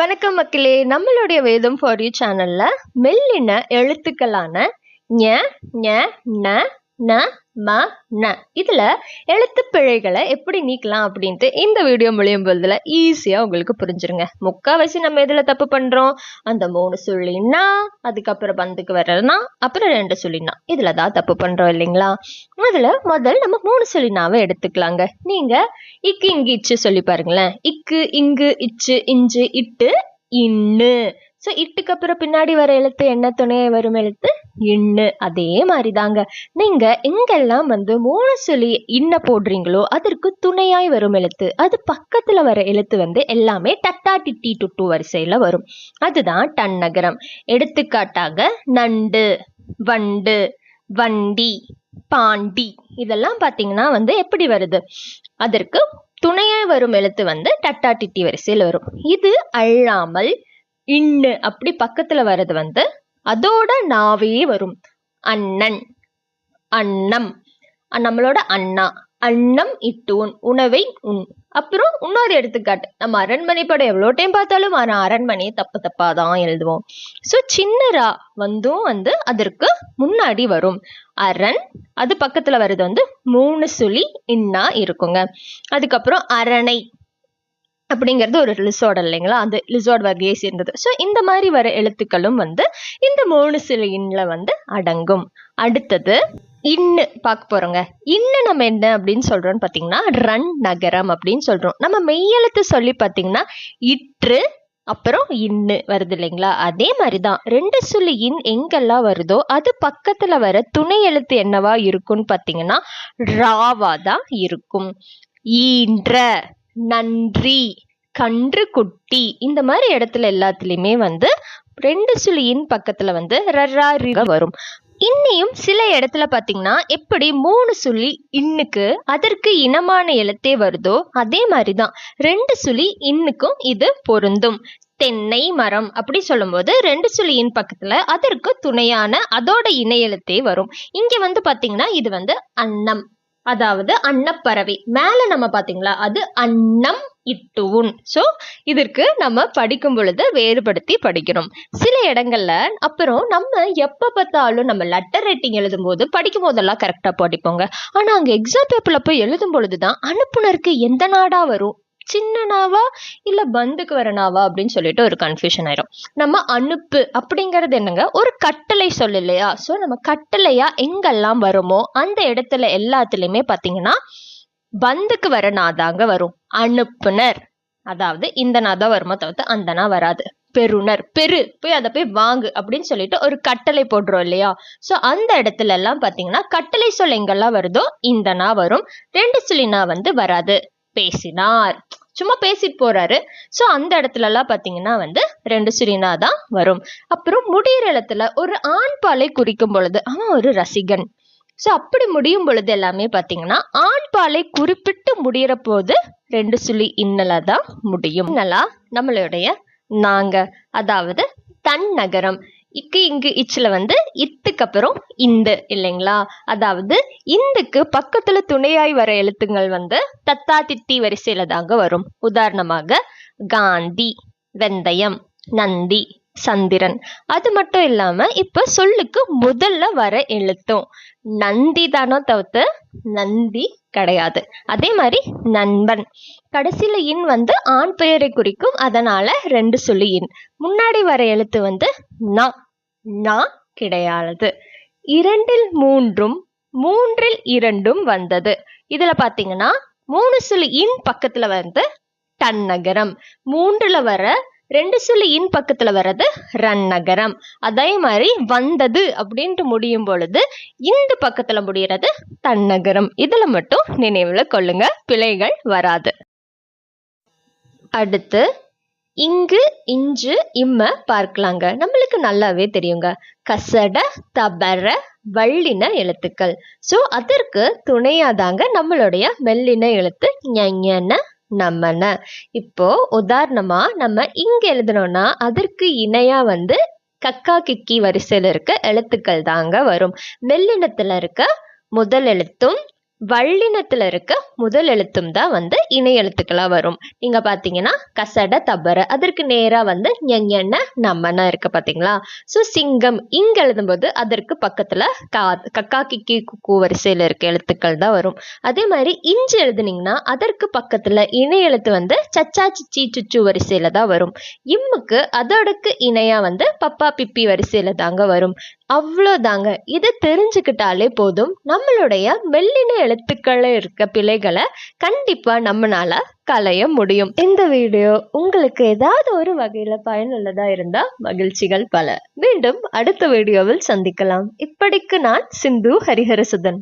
வணக்கம் மக்களே நம்மளுடைய வேதம் ஃபார் யூ சேனல்ல மெல்லின எழுத்துக்களான ஞ ஞ ந ந ம ந. இதில் எழுத்து பிழைகளை எப்படி நீக்கலாம் அப்படின்ட்டு இந்த வீடியோ முடியும் பொழுதுல ஈஸியாக உங்களுக்கு புரிஞ்சிருங்க. முக்கால்வாசி நம்ம இதில் தப்பு பண்ணுறோம் அந்த மூணு சொல்லினா அதுக்கப்புறம் பந்துக்கு வர்றதுனா அப்புறம் ரெண்டு சொல்லினா இதில் தான் தப்பு பண்ணுறோம் இல்லைங்களா? அதில் முதல் நம்ம மூணு சொல்லினாவை எடுத்துக்கலாங்க. நீங்கள் இக்கு இங்கு இச்சு சொல்லி பாருங்களேன். இக்கு இங்கு இச்சு இஞ்சு இட்டு இன்னு. ஸோ இட்டுக்கு அப்புறம் பின்னாடி வர எழுத்து என்ன? துணையை வரும் எழுத்து இன்னு. அதே மாதிரி தாங்க நீங்கள் எங்கெல்லாம் வந்து மூணு சொல்லி இன்ன போடுறீங்களோ அதற்கு துணையாய் வரும் எழுத்து. அது பக்கத்தில் வர எழுத்து வந்து எல்லாமே டட்டா டிட்டி டுட்டு வரிசையில் வரும். அதுதான் டன்னகரம் எடுத்துக்காட்டாக நண்டு வண்டு வண்டி பாண்டி. இதெல்லாம் பார்த்தீங்கன்னா வந்து எப்படி வருது? அதற்கு துணையாய் வரும் எழுத்து வந்து டட்டா டிட்டி வரிசையில் வரும். இது அழாமல் இன்னு அப்படி பக்கத்துல வர்றது வந்து அதோட நாவே வரும். அண்ணன் அன்னம் நம்மளோட அண்ணா. அன்னம் இட்டூன் உணவை உண். அப்புறம் இன்னொரு எடுத்துக்காட்டு. நம்ம அரண்மனை படம் எவ்வளோ டைம் பார்த்தாலும் ஆனால் அரண்மனையை தப்பு தப்பா தான் எழுதுவோம். ஸோ சின்னரா வந்தும் வந்து அதற்கு முன்னாடி வரும். அரண் அது பக்கத்தில் வர்றது வந்து மூணு சுழி இன்னா இருக்குங்க. அதுக்கப்புறம் அரணை. அப்படிங்கிறது ஒரு லிசோட் இல்லைங்களா? அந்த லிசோட் வகையை சேர்ந்தது. ஸோ இந்த மாதிரி வர எழுத்துக்களும் வந்து இந்த மூணு சில இன்னில் வந்து அடங்கும். அடுத்தது இன்னு பார்க்க போறோங்க. இன்னு நம்ம என்ன அப்படின்னு சொல்றோம்னு பார்த்தீங்கன்னா ரன் நகரம் அப்படின்னு சொல்றோம். நம்ம மெய்யெழுத்து சொல்லி பார்த்தீங்கன்னா இற்று அப்புறம் இன்னு வருது இல்லைங்களா? அதே மாதிரி தான் ரெண்டு சொல்லு இன் எங்கெல்லாம் வருதோ அது பக்கத்துல வர துணை எழுத்து என்னவா இருக்கும்னு பார்த்தீங்கன்னா ராவா தான் இருக்கும். ஈன்ற. நன்றி கன்று குட்டி இந்த மாதிரி இடத்துல எல்லாத்துலேயுமே வந்து ரெண்டு சுழியின் பக்கத்தில் வந்து ரர்ராரிக வரும். இன்னியும் சில இடத்துல பார்த்தீங்கன்னா எப்படி மூணு சுழி இன்னுக்கு அதற்கு இனமான எழுத்தே வருதோ அதே மாதிரி தான் ரெண்டு சுழி இன்னுக்கும் இது பொருந்தும். தென்னை மரம் அப்படி சொல்லும்போது ரெண்டு சுழியின் பக்கத்துல அதற்கு துணையான அதோட இணை எழுத்தே வரும். இங்க வந்து பாத்தீங்கன்னா இது வந்து அன்னம். அதாவது அன்னப்பறவை. மேல நம்ம பாத்தீங்களா அது அன்னம் இட்டுவுன். ஸோ இதற்கு நம்ம படிக்கும் பொழுது வேறுபடுத்தி படிக்கிறோம். சில இடங்கள்ல அப்புறம் நம்ம எப்ப பார்த்தாலும் நம்ம லெட்டர் ரைட்டிங் எழுதும் போது படிக்கும் போதெல்லாம் கரெக்டா படிப்போங்க. ஆனா அங்க எக்ஸாம் பேப்பர்ல போய் எழுதும் பொழுதுதான் அனுப்புனருக்கு எந்த நாடா வரும்? சின்ன நாவா இல்ல பந்துக்கு வர நாவா அப்படின்னு சொல்லிட்டு ஒரு கன்ஃபியூஷன் ஆயிரும். நம்ம அனுப்பு அப்படிங்கிறது என்னங்க? ஒரு கட்டளை சொல் இல்லையா? ஸோ நம்ம கட்டளையா எங்கெல்லாம் வருமோ அந்த இடத்துல எல்லாத்துலயுமே பாத்தீங்கன்னா பந்துக்கு வர நாதாங்க வரும். அனுப்புனர். அதாவது இந்த நாதா வருமா தவிர்த்து அந்த நா வராது. பெறுனர். பெரு போய் அதை போய் வாங்கு அப்படின்னு சொல்லிட்டு ஒரு கட்டளை போடுறோம் இல்லையா? ஸோ அந்த இடத்துல எல்லாம் பார்த்தீங்கன்னா கட்டளை சொல் எங்கெல்லாம் வருதோ இந்த நா வரும். ரெண்டு சொல்லினா வந்து வராது. பேசினார். சும்மா பேசிட்டு போறாரு. ஸோ அந்த இடத்துல எல்லாம் வந்து ரெண்டு சுரினா தான் வரும். அப்புறம் முடியிற இடத்துல ஒரு ஆண் பாலை குறிக்கும் பொழுது அவன் ஒரு ரசிகன். ஸோ அப்படி முடியும் பொழுது எல்லாமே பார்த்தீங்கன்னா ஆண் பாலை குறிப்பிட்டு முடியிற போது ரெண்டு சுழி இன்னலா தான் முடியும். இன்னலா நம்மளுடைய நாங்க அதாவது தன் நகரம். இக்கு இங்கு இச்சில வந்து இத்துக்கு அப்புறம் இந்த இல்லைங்களா? அதாவது இந்துக்கு பக்கத்துல துணையாய் வர எழுத்துங்கள் வந்து தத்தா தித்தி வரிசையில் தாங்க வரும். உதாரணமாக காந்தி வெந்தயம் நந்தி சந்திரன். அது மட்டும் இல்லாம இப்ப சொல்லுக்கு முதல்ல வர எழுத்தும். நந்தி தானோ தவிர்த்து நந்தி கிடையாது. அதே மாதிரி நண்பன். கடைசியில இன் வந்து ஆண் பெயரை குறிக்கும் அதனால ரெண்டு சொல்லி இன். முன்னாடி வர எழுத்து வந்து நா. நா கிடையாது. இரண்டில் மூன்றும் மூன்றில் இரண்டும் வந்தது. இதுல பாத்தீங்கன்னா மூணு சொல்லி இன் பக்கத்துல வந்து டன்னகரம் மூன்றுல வர ரெண்டு சொல்லி இன் பக்கத்துல வர்றது ரன் நகரம். அதே மாதிரி வந்தது அப்படின்ட்டு முடியும் பொழுது இந்த பக்கத்துல முடிகிறது தன்னகரம் இதில் மட்டும் நினைவில் கொள்ளுங்க. பிழைகள் வராது. அடுத்து இங்கு இஞ்சு இம்ம பார்க்கலாங்க. நம்மளுக்கு நல்லாவே தெரியுங்க. கசட தபர வள்ளின எழுத்துக்கள். ஸோ அதற்கு துணையாதாங்க நம்மளுடைய மெல்லின எழுத்து ஞ நம்மன. இப்போ உதாரணமா நம்ம இங்க எழுதணும்னா அதற்கு இணையா வந்து கக்கா கிக்கி வரிசையில் இருக்க எழுத்துக்கள் தாங்க வரும். மெல்லினத்தில் இருக்க முதல் எழுத்தும் வள்ளினத்தில் இருக்க முதல் எழுத்தும் தான் வந்து இணை எழுத்துக்களாக வரும். நீங்கள் பார்த்தீங்கன்னா கசட தபர அதற்கு நேராக வந்து ஞஞன நம்மனா இருக்கு பார்த்தீங்களா ஸோ சிங்கம் இங்க எழுதும்போது அதற்கு பக்கத்தில் கா கக்கா கிக்கி குக்கு வரிசையில் இருக்க எழுத்துக்கள் தான் வரும். அதே மாதிரி இஞ்சி எழுதுனீங்கன்னா அதற்கு பக்கத்தில் இணை எழுத்து வந்து சச்சா சிச்சி சுச்சு வரிசையில் தான் வரும். இம்முக்கு அதோடக்கு இணையாக வந்து பப்பா பிப்பி வரிசையில் தாங்க வரும். அவ்வளோதாங்க. இதை தெரிஞ்சுக்கிட்டாலே போதும். நம்மளுடைய மெல்லின எழுத்துக்கள் இருக்க பிழைகளை கண்டிப்பா நம்மளால களைய முடியும். இந்த வீடியோ உங்களுக்கு ஏதாவது ஒரு வகையில பயனுள்ளதா இருந்தா மகிழ்ச்சிகள் பல. மீண்டும் அடுத்த வீடியோவில் சந்திக்கலாம். இப்படிக்கு நான் சிந்து ஹரிஹரசுதன்.